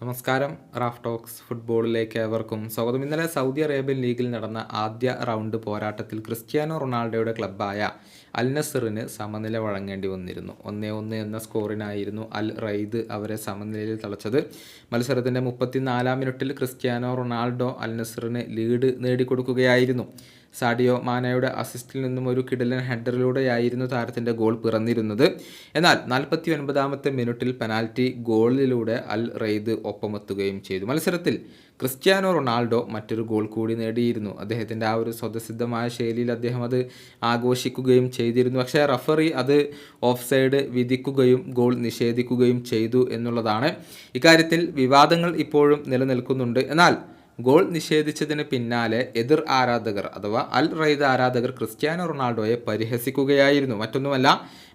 നമസ്കാരം. Raf talks ഫുട്ബോളിലേക്ക് ഏവർക്കും സ്വാഗതം. ഇന്നലെ സൗദി അറേബ്യൻ ലീഗിൽ നടന്ന ആദ്യ റൗണ്ട് പോരാട്ടത്തിൽ ക്രിസ്ത്യാനോ റൊണാൾഡോയുടെ ക്ലബ്ബായ അൽ നസറിന് സമനില വഴങ്ങേണ്ടി വന്നിരുന്നു. ഒന്നേ ഒന്ന് എന്ന സ്കോറിനായിരുന്നു അൽ റൈദ് അവരെ സമനിലയിൽ തളച്ചത്. മത്സരത്തിന്റെ മുപ്പത്തിനാലാം മിനിറ്റിൽ ക്രിസ്ത്യാനോ റൊണാൾഡോ അൽ നസറിന് ലീഡ് നേടിക്കൊടുക്കുകയായിരുന്നു. സാഡിയോ മാനയുടെ അസിസ്റ്റിൽ നിന്നും ഒരു കിടലൻ ഹെഡറിലൂടെയായിരുന്നു താരത്തിന്റെ ഗോൾ പിറന്നിരുന്നത്. എന്നാൽ നാൽപ്പത്തി ഒൻപതാമത്തെ മിനിറ്റിൽ പെനാൽറ്റി ഗോളിലൂടെ അൽ റെയ്ദ് ഒപ്പമെത്തുകയും ചെയ്തു. മത്സരത്തിൽ ക്രിസ്ത്യാനോ റൊണാൾഡോ മറ്റൊരു ഗോൾ കൂടി നേടിയിരുന്നു. അദ്ദേഹത്തിന്റെ ആ ഒരു സ്വതസിദ്ധമായ ശൈലിയിൽ അദ്ദേഹം അത് ആഘോഷിക്കുകയും ചെയ്തിരുന്നു. പക്ഷേ റഫറി അത് ഓഫ് സൈഡ് വിധിക്കുകയും ഗോൾ നിഷേധിക്കുകയും ചെയ്തു എന്നുള്ളതാണ്. ഇക്കാര്യത്തിൽ വിവാദങ്ങൾ ഇപ്പോഴും നിലനിൽക്കുന്നുണ്ട്. എന്നാൽ ഗോൾ നിഷേധിച്ചതിന് പിന്നാലെ എതിർ ആരാധകർ അഥവാ അൽ റൈദ് ആരാധകർ ക്രിസ്ത്യാനോ റൊണാൾഡോയെ പരിഹസിക്കുകയായിരുന്നു. മറ്റൊന്നുമല്ല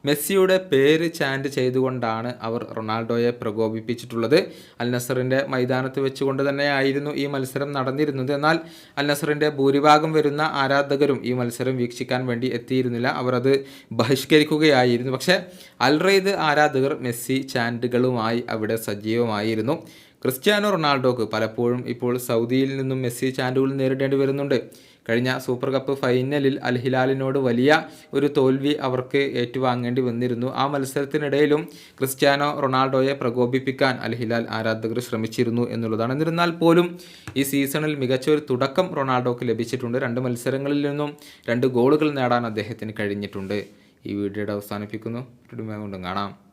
മെസ്സിയുടെ പേര് ചാൻഡ് ചെയ്തുകൊണ്ടാണ് അവർ റൊണാൾഡോയെ പ്രകോപിപ്പിച്ചിട്ടുള്ളത്. അൽ നസറിന്റെ മൈതാനത്ത് വെച്ചുകൊണ്ട് തന്നെയായിരുന്നു ഈ മത്സരം നടന്നിരുന്നത്. എന്നാൽ അൽ നസറിന്റെ ഭൂരിഭാഗം വരുന്ന ആരാധകരും ഈ മത്സരം വീക്ഷിക്കാൻ വേണ്ടി എത്തിയിരുന്നില്ല. അവർ അത് ബഹിഷ്കരിക്കുകയായിരുന്നു. പക്ഷേ അൽ റൈദ് ആരാധകർ മെസ്സി ചാൻഡുകളുമായി അവിടെ സജീവമായിരുന്നു. ക്രിസ്ത്യാനോ റൊണാൾഡോക്ക് പലപ്പോഴും ഇപ്പോൾ സൗദിയിൽ നിന്നും മെസ്സി ചാൻഡുകൾ നേരിടേണ്ടി വരുന്നുണ്ട്. കഴിഞ്ഞ സൂപ്പർ കപ്പ് ഫൈനലിൽ അൽ ഹിലാലിനോട് വലിയ ഒരു തോൽവി അവർക്ക് ഏറ്റുവാങ്ങേണ്ടി വന്നിരുന്നു. ആ മത്സരത്തിനിടയിലും ക്രിസ്ത്യാനോ റൊണാൾഡോയെ പ്രകോപിപ്പിക്കാൻ അൽ ഹിലാൽ ആരാധകർ ശ്രമിച്ചിരുന്നു എന്നുള്ളതാണ്. എന്നിരുന്നാൽ പോലും ഈ സീസണിൽ മികച്ച ഒരു തുടക്കം റൊണാൾഡോക്ക് ലഭിച്ചിട്ടുണ്ട്. രണ്ട് മത്സരങ്ങളിൽ നിന്നും രണ്ട് ഗോളുകൾ നേടാൻ അദ്ദേഹത്തിന് കഴിഞ്ഞിട്ടുണ്ട്. ഈ വീഡിയോയുടെ അവസാനിപ്പിക്കുന്നു. കൊണ്ടും കാണാം.